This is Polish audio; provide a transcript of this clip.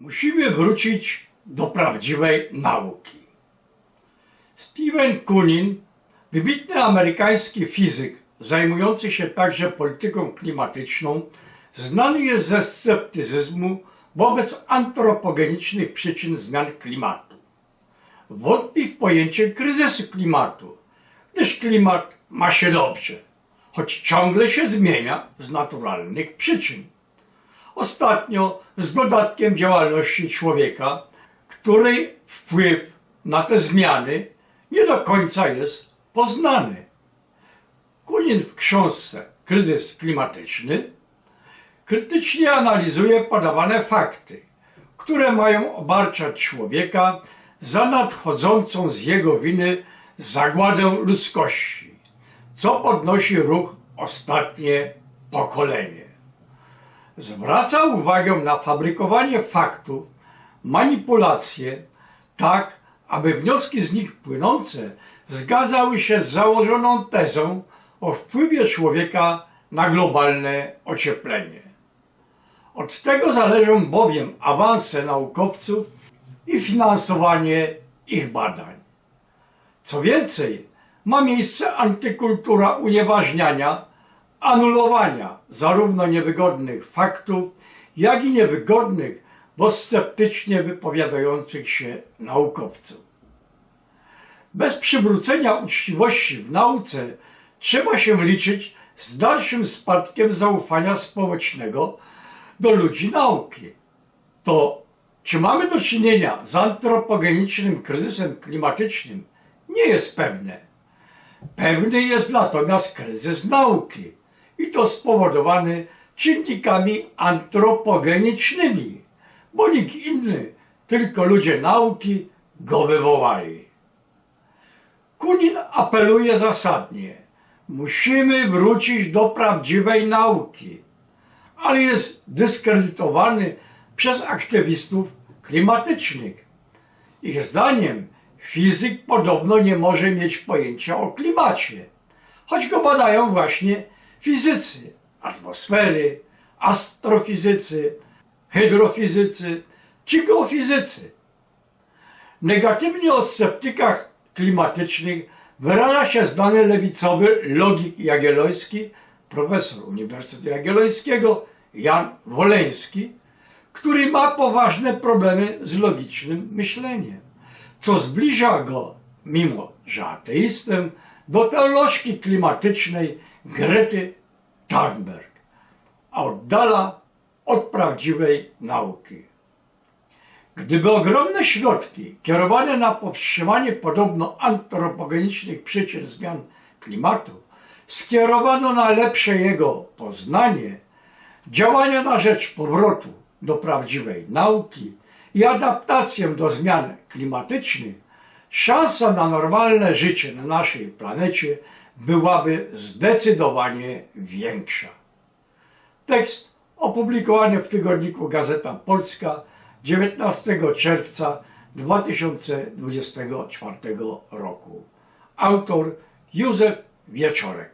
Musimy wrócić do prawdziwej nauki. Stephen Kunin, wybitny amerykański fizyk zajmujący się także polityką klimatyczną, znany jest ze sceptycyzmu wobec antropogenicznych przyczyn zmian klimatu. Wątpi w pojęcie kryzysu klimatu, gdyż klimat ma się dobrze, choć ciągle się zmienia z naturalnych przyczyn. Ostatnio z dodatkiem działalności człowieka, której wpływ na te zmiany nie do końca jest poznany. Kunin w książce Kryzys klimatyczny krytycznie analizuje podawane fakty, które mają obarczać człowieka za nadchodzącą z jego winy zagładę ludzkości, co podnosi ruch ostatnie pokolenie. Zwraca uwagę na fabrykowanie faktów, manipulacje, tak aby wnioski z nich płynące zgadzały się z założoną tezą o wpływie człowieka na globalne ocieplenie. Od tego zależą bowiem awanse naukowców i finansowanie ich badań. Co więcej, ma miejsce antykultura unieważniania, anulowania zarówno niewygodnych faktów, jak i niewygodnych, bo sceptycznie wypowiadających się naukowców. Bez przywrócenia uczciwości w nauce trzeba się liczyć z dalszym spadkiem zaufania społecznego do ludzi nauki. To czy mamy do czynienia z antropogenicznym kryzysem klimatycznym, nie jest pewne. Pewny jest natomiast kryzys nauki i to spowodowany czynnikami antropogenicznymi, bo nikt inny, tylko ludzie nauki go wywołali. Kunin apeluje zasadnie: musimy wrócić do prawdziwej nauki, ale jest dyskredytowany przez aktywistów klimatycznych. Ich zdaniem fizyk podobno nie może mieć pojęcia o klimacie, choć go badają właśnie fizycy atmosfery, astrofizycy, hydrofizycy czy geofizycy. Negatywnie o sceptykach klimatycznych wyraża się znany lewicowy logik jagielloński, profesor Uniwersytetu Jagiellońskiego Jan Woleński, który ma poważne problemy z logicznym myśleniem, co zbliża go, mimo że ateistę, do teolożki klimatycznej Grety Thunberg, a oddala od prawdziwej nauki. Gdyby ogromne środki kierowane na powstrzymanie podobno antropogenicznych przyczyn zmian klimatu skierowano na lepsze jego poznanie, działania na rzecz powrotu do prawdziwej nauki i adaptację do zmian klimatycznych, szansa na normalne życie na naszej planecie byłaby zdecydowanie większa. Tekst opublikowany w tygodniku Gazeta Polska 19 czerwca 2024 roku. Autor Józef Wieczorek.